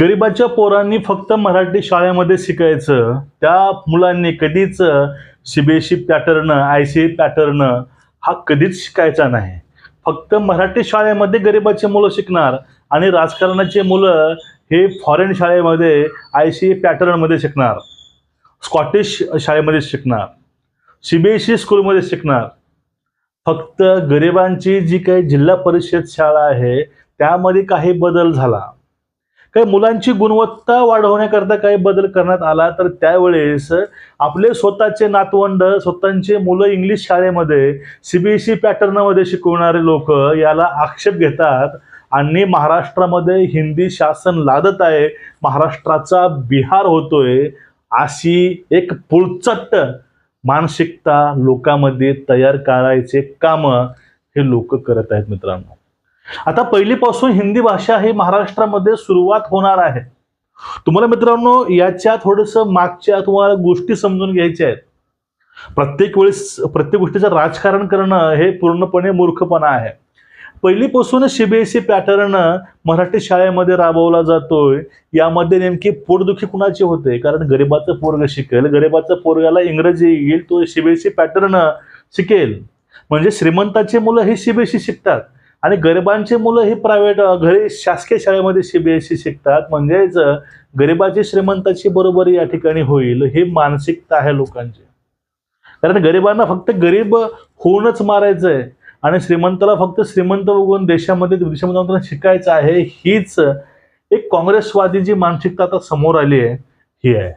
गरिबाच्या पोरांनी फक्त मराठी शाळेमध्ये शिकायचं. त्या मुलांनी कधीच CBSE pattern I C pattern हा कधीच शिकायचा नाही. फक्त मराठी शाळेमध्ये गरिबाचे मुलं शिकणार आणि राजकारणाचे मुलं हे फॉरेन शाळेमध्ये आय सी पॅटर्नमध्ये शिकणार. स्कॉटिश शाळेमध्ये शिकणार. सी बी एस ई स्कूलमध्ये शिकणार. फक्त गरिबांची जी काही जिल्हा परिषद शाळा आहे त्यामध्ये काही बदल झाला. काही मुलांची गुणवत्ता वाढवण्याकरता काही बदल करण्यात आला तर त्यावेळेस आपले स्वतःचे नातवंड स्वतःचे मुलं इंग्लिश शाळेमध्ये सी बी एस ई पॅटर्नमध्ये शिकवणारे लोक याला आक्षेप घेतात आणि महाराष्ट्रामध्ये हिंदी शासन लादत आहे महाराष्ट्राचा बिहार होतोय अशी एक पुळचट्ट मानसिकता लोकांमध्ये तयार करायचे कामं हे लोक करत आहेत मित्रांनो. आता पहिलीपासून हिंदी भाषा ही महाराष्ट्रामध्ये सुरुवात होणार आहे. तुम्हाला मित्रांनो याच्या थोडंसं मागच्या तुम्हाला गोष्टी समजून घ्यायच्या आहेत. प्रत्येक वेळेस प्रत्येक गोष्टीचं राजकारण करणं हे पूर्णपणे मूर्खपणा आहे. पहिलीपासून सीबीएसई पॅटर्न मराठी शाळेमध्ये राबवला जातोय. यामध्ये नेमकी पोटदुखी कुणाची होते? कारण गरिबाचं पोरग शिकेल. गरिबाचं पोरगाला इंग्रजी येईल तो सीबीएसई पॅटर्न शिकेल. म्हणजे श्रीमंताची मुलं हे सीबीएसई शिकतात. आणि गरिबांची मुलं ही प्रायव्हेट घरी शासकीय शाळेमध्ये सीबीएसई शिकतात. म्हणजेच गरिबाची श्रीमंताची बरोबरी या ठिकाणी होईल ही मानसिकता आहे लोकांची. कारण गरिबांना फक्त गरीब होऊनच मारायचं आहे आणि श्रीमंताला फक्त श्रीमंत बघून देशामध्ये विदेशामध्ये शिकायचं आहे हीच एक काँग्रेसवादी जी मानसिकता आता समोर आली आहे ही आहे.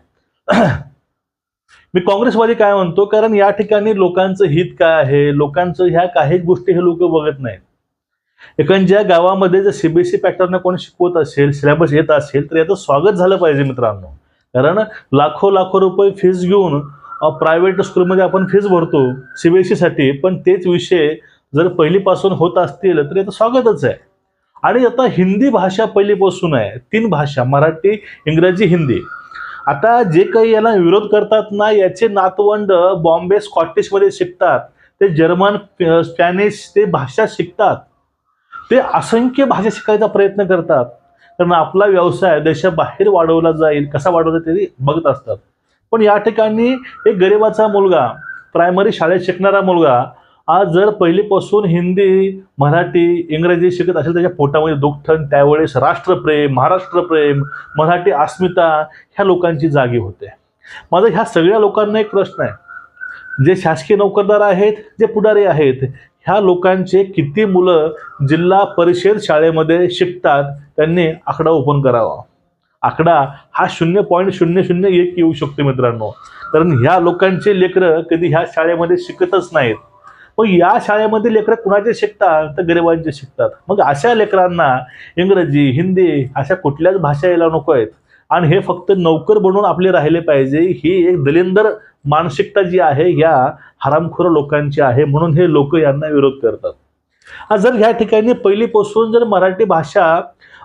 मी काँग्रेसवादी काय म्हणतो? कारण या ठिकाणी लोकांचं हित काय आहे? लोकांचं ह्या काही गोष्टी हे लोक बघत नाहीत. कारण ज्या गावामध्ये जर सीबीएसई पॅटर्न कोणी शिकवत असेल सिलेबस येत असेल तर याचं स्वागत झालं पाहिजे मित्रांनो. कारण लाखो लाखो रुपये फीस घेऊन प्रायव्हेट स्कूलमध्ये आपण फीस भरतो सीबीएसईसाठी पण तेच विषय जर पहिलीपासून होत असतील तर याचं स्वागतच आहे. आणि आता हिंदी भाषा पहिलीपासून आहे. तीन भाषा मराठी इंग्रजी हिंदी. आता जे काही याला विरोध करतात ना याचे नातवंड बॉम्बे स्कॉटिशमध्ये शिकतात. ते जर्मन स्पॅनिश ते भाषा शिकतात. ते असंख्य भाषा शिकायचा प्रयत्न करतात. कारण आपला व्यवसाय देशाबाहेर वाढवला जाईल कसा वाढवला ते बघत असतात. पण या ठिकाणी एक गरिबाचा मुलगा प्रायमरी शाळेत शिकणारा मुलगा आज जर पहिलीपासून हिंदी मराठी इंग्रजी शिकत असेल त्याच्या पोटामध्ये दुःखन त्यावेळेस राष्ट्रप्रेम महाराष्ट्रप्रेम मराठी अस्मिता ह्या लोकांची जागी होते. माझा ह्या सगळ्या लोकांना एक प्रश्न आहे. जे शासकीय नोकरदार आहेत जे पुढारी आहेत ह्या लोकांचे किती मुलं जिल्हा परिषद शाळेमध्ये शिकतात त्यांनी आकडा ओपन करावा. आकडा हा शून्य पॉईंट शून्य शून्य एक येऊ शकतो मित्रांनो. कारण ह्या लोकांचे लेकरं कधी ह्या शाळेमध्ये शिकतच नाहीत. मग या शाळेमध्ये लेकरं कुणाचे शिकतात? तर गरिबांचे शिकतात. मग अशा लेकरांना इंग्रजी हिंदी अशा कुठल्याच भाषा यायला नको आहेत. आणि हे फक्त नौकर बनून आपले राहिले पाहिजे. ही एक दलिंदर मानसिकता जी आहे या हरामखोर लोकांची आहे म्हणून हे लोक यांना विरोध करतात. जर ह्या ठिकाणी पहिलीपासून जर मराठी भाषा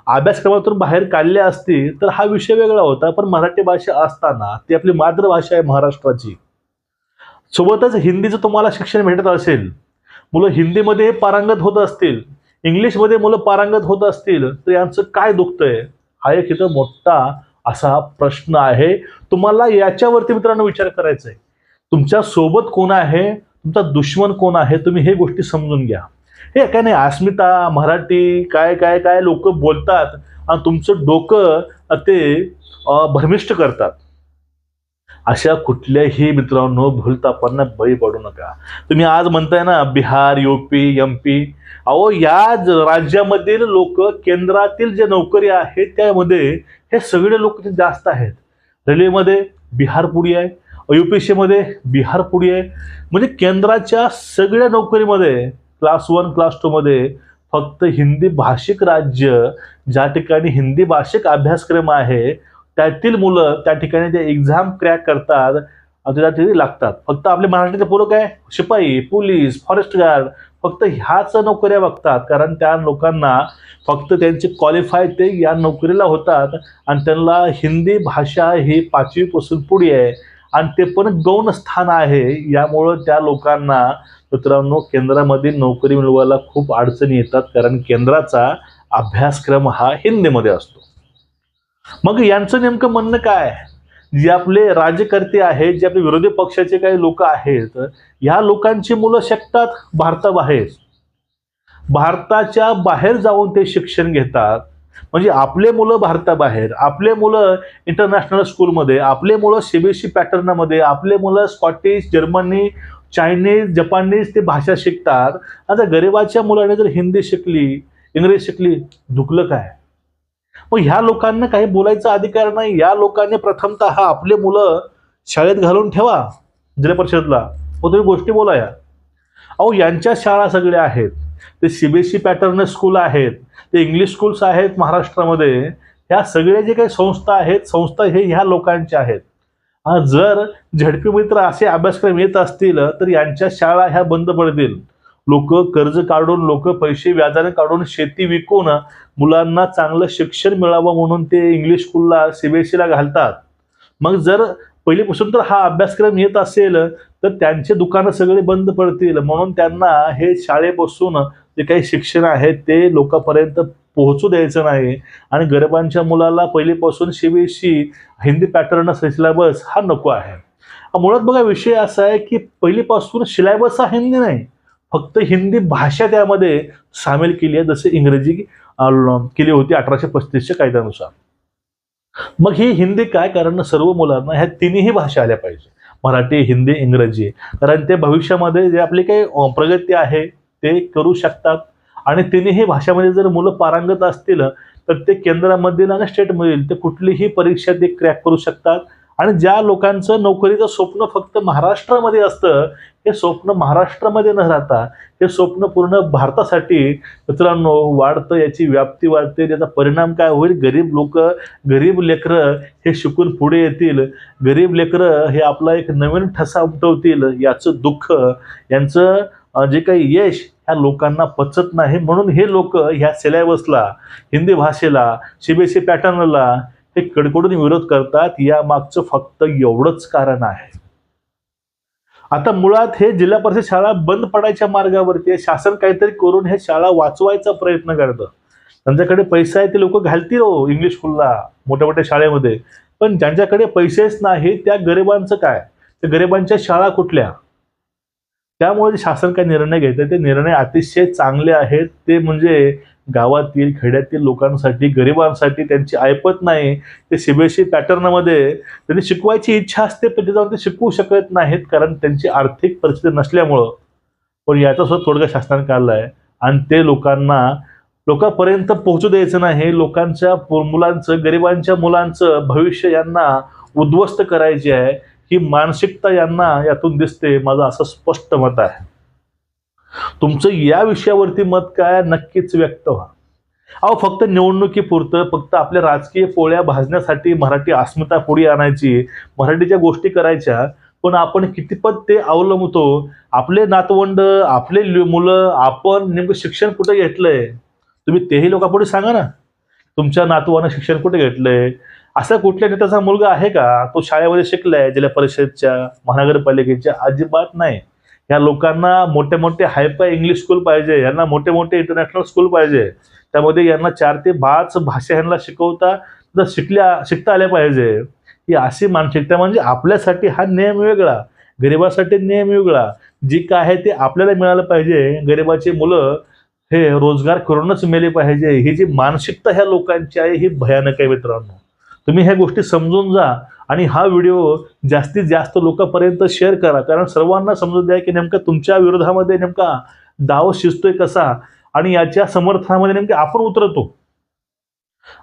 अभ्यासक्रमातून बाहेर काढल्या असती तर हा विषय वेगळा होता. पण मराठी भाषा असताना ती आपली मातृभाषा आहे महाराष्ट्राची. सोबतच हिंदीचं तुम्हाला शिक्षण भेटत असेल. मुलं हिंदीमध्ये पारंगत होत असतील. इंग्लिशमध्ये मुलं पारंगत होत असतील. तर यांचं काय दुखतंय? हा एक इथं मोठा असा प्रश्न आहे. तुम्हाला याच्यावरती मित्रांनो विचार करायचा आहे. तुमच्यासोबत कोण आहे? तुमचा दुश्मन कोण आहे? तुम्ही हे गोष्टी समजून घ्या. हे काय नाही अस्मिता मराठी काय काय काय लोक बोलतात आणि तुमचं डोकं ते भ्रमिष्ट करतात. अशा कुठल्याही मित्रांनो भूलतापांना बळी पडू नका. तुम्ही आज म्हणताय ना बिहार युपी एम पी अहो या राज्यामधील लोक केंद्रातील जे नोकरी आहेत त्यामध्ये हे सगळे लोक जास्त आहेत. रेल्वेमध्ये बिहार पुढे आहे. यू पी मध्ये बिहार पुढे आहे. म्हणजे केंद्राच्या सगळ्या नोकरीमध्ये क्लास वन क्लास टूमध्ये फक्त हिंदी भाषिक राज्य ज्या ठिकाणी हिंदी भाषिक अभ्यासक्रम आहे त्यातील मुलं त्या ठिकाणी ते एक्झाम क्रॅक करतात आणि त्यासाठी लागतात. फक्त आपले मराठीचे पोरं काय? शिपाई पोलीस फॉरेस्ट गार्ड फक्त ह्याच नोकऱ्या बघतात. कारण त्या लोकांना फक्त त्यांचे क्वालिफाय ते या नोकरीला होतात. आणि त्यांना हिंदी भाषा ही पाचवीपासून पुढे आहे. आणि ते पण गौण स्थान आहे. यामुळं त्या लोकांना मित्रांनो केंद्रामध्ये नोकरी मिळवायला खूप अडचणी येतात. कारण केंद्राचा अभ्यासक्रम हा हिंदीमध्ये असतो. मग यांचं नेमकं म्हणणं काय? जे आपले राज्यकर्ते आहेत जे आपले विरोधी पक्षाचे काही लोक आहेत ह्या लोकांची मुलं शकतात भारताबाहेर. भारताच्या बाहेर जाऊन ते शिक्षण घेतात. म्हणजे आपले मुलं भारताबाहेर आपले मुलं इंटरनॅशनल स्कूलमध्ये आपले मुलं सीबीएसई पॅटर्नमध्ये आपले मुलं स्कॉटिश जर्मनी चायनीज जपानीज ते भाषा शिकतात. आता गरिबाच्या मुलाने जर हिंदी शिकली इंग्रजी शिकली दुखलं काय? मग ह्या लोकांना काही बोलायचा अधिकार नाही. या लोकांनी प्रथमतः आपले मुलं शाळेत घालून ठेवा जिल्हा परिषदला व तुम्ही गोष्टी बोला या अहो यांच्या शाळा सगळ्या आहेत. ते सीबीएसई पॅटर्न स्कूल आहेत. ते इंग्लिश स्कूल्स आहेत महाराष्ट्रामध्ये. ह्या सगळ्या जे काही संस्था आहेत संस्था हे ह्या लोकांच्या आहेत. जर झडपी मित्र असे अभ्यासक्रम येत असतील तर यांच्या शाळा ह्या बंद पडतील. लोक कर्ज काढून लोक पैसे व्याजाने काढून शेती विकून मुलांना चांगलं शिक्षण मिळावं म्हणून ते इंग्लिश स्कूलला सीबीएसईला घालतात. मग जर पहिलीपासून तर हा अभ्यासक्रम येत असेल तर त्यांचे दुकानं सगळे बंद पडतील. म्हणून त्यांना हे शाळेपासून जे काही शिक्षण आहे ते लोकांपर्यंत पोहोचू द्यायचं नाही. आणि गरिबांच्या मुलाला पहिलीपासून सीबीएसई हिंदी पॅटर्न सिलेबस हा नको आहे. मुळात बघा विषय असा आहे की पहिलीपासून सिलेबस हा हिंदी नाही. फक्त हिंदी भाषा त्यामध्ये सामील केली आहे जसे इंग्रजी केली होती अठराशे पस्तीसच्या कायद्यानुसार. मग ही हिंदी काय कारण सर्व मुलांना ह्या तिन्ही भाषा आल्या पाहिजे. मराठी हिंदी इंग्रजी. कारण ते भविष्यामध्ये जे आपली काही प्रगती आहे ते करू शकतात. आणि तिन्ही भाषामध्ये जर मुलं पारंगत असतील तर ते केंद्रामधील आणि स्टेटमधील ते कुठलीही परीक्षा ते क्रॅक करू शकतात. आणि ज्या लोकांचं नोकरीचं स्वप्न फक्त महाराष्ट्रामध्ये असतं हे स्वप्न महाराष्ट्रामध्ये न राहता हे स्वप्न पूर्ण भारतासाठी मित्रांनो वाढतं याची व्याप्ती वाढते त्याचा परिणाम काय होईल? गरीब लोक गरीब लेकरं हे शिकून पुढे येतील. गरीब लेकरं हे आपला एक नवीन ठसा उमटवतील. याचं दुःख यांचं जे काही यश ह्या लोकांना पचत नाही. म्हणून हे लोक ह्या सिलेबसला हिंदी भाषेला सीबीएसई पॅटर्नला हे कडकडून विरोध करतात या मागचं फक्त एवढंच कारण आहे. आता मुळात हे जिल्हा परिषद शाळा बंद पडायच्या मार्गावरती आहे. शासन काहीतरी करून हे शाळा वाचवायचा प्रयत्न करतं. त्यांच्याकडे पैसा आहे ते लोक घालतील हो इंग्लिश स्कूलला मोठ्या मोठ्या शाळेमध्ये. पण ज्यांच्याकडे पैसेच नाही त्या गरिबांचं काय? त्या गरिबांच्या शाळा कुठल्या? त्यामुळे शासन काय निर्णय घेते ते निर्णय अतिशय चांगले आहेत. ते म्हणजे गावातील खेड्यातील लोकांसाठी गरिबांसाठी त्यांची ऐपत नाही. ते सीबीएसई पॅटर्नमध्ये त्यांनी शिकवायची इच्छा असते पण ते जाऊन ते शिकवू शकत नाहीत कारण त्यांची आर्थिक परिस्थिती नसल्यामुळं. पण याचा सुद्धा थोडक्या शासनाने काढला आहे. आणि ते लोकांना लोकांपर्यंत पोहोचू द्यायचं नाही. लोकांच्या मुलांचं गरिबांच्या मुलांचं भविष्य यांना उद्ध्वस्त करायचे आहे. ही मानसिकता यांना यातून दिसते माझं असं स्पष्ट मत आहे. तुमचं या विषयावरती मत काय? नक्कीच व्यक्त व्हा. अहो फक्त निवडणुकीपुरतं फक्त आपल्या राजकीय पोळ्या भाजण्यासाठी मराठी अस्मिता पुढे आणायची मराठीच्या गोष्टी करायच्या पण आपण कितीपत ते अवलंबतो? आपले नातवंड आपले मुलं आपण नेमकं शिक्षण कुठे घेतलंय? तुम्ही तेही लोकांपुढे सांगा ना. तुमच्या नातवानं शिक्षण कुठे घेतलंय? असा कुठल्या नेत्याचा मुलगा आहे का? तो शाळेमध्ये शिकलाय जिल्हा परिषदच्या महानगरपालिकेच्या अजिबात नाही. या लोकांना मोठे मोठे हायपर इंग्लिश स्कूल पाहिजे यांना मोठे मोठे इंटरनॅशनल स्कूल पाहिजे. त्यामध्ये यांना चार ते पाच भाषा यांना शिकवता जर शिकल्या शिकता आल्या पाहिजे. ही अशी मानसिकता म्हणजे आपल्यासाठी हा नियम वेगळा गरिबासाठी नियम वेगळा. जी काय आहे ते आपल्याला मिळालं पाहिजे. गरिबाची मुलं हे रोजगार करूनच मेले पाहिजे. ही जी मानसिकता ह्या लोकांची आहे ही भयानक आहे मित्रांनो. तुम्ही ह्या गोष्टी समजून जा. आणि हा व्हिडिओ जास्तीत जास्त लोकांपर्यंत शेअर करा. कारण सर्वांना समजून द्या की नेमका तुमच्या विरोधामध्ये नेमका दाव शिजतोय कसा? आणि याच्या समर्थनामध्ये नेमके आपण उतरतो.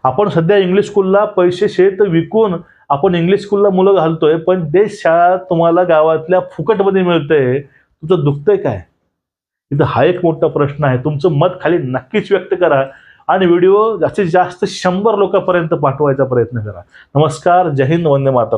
आपण सध्या इंग्लिश स्कूलला पैसे शेत विकून आपण इंग्लिश स्कूलला मुलं घालतोय पण देश शाळा तुम्हाला गावातल्या फुकटमध्ये मिळते तुमचं दुखतंय काय? इथं हा एक मोठा प्रश्न आहे. तुमचं मत खाली नक्कीच व्यक्त करा. आणि व्हिडिओ जास्तीत जास्त शंभर लोकांपर्यंत पाठवायचा प्रयत्न करा. नमस्कार जय हिंद वंदे मातरम.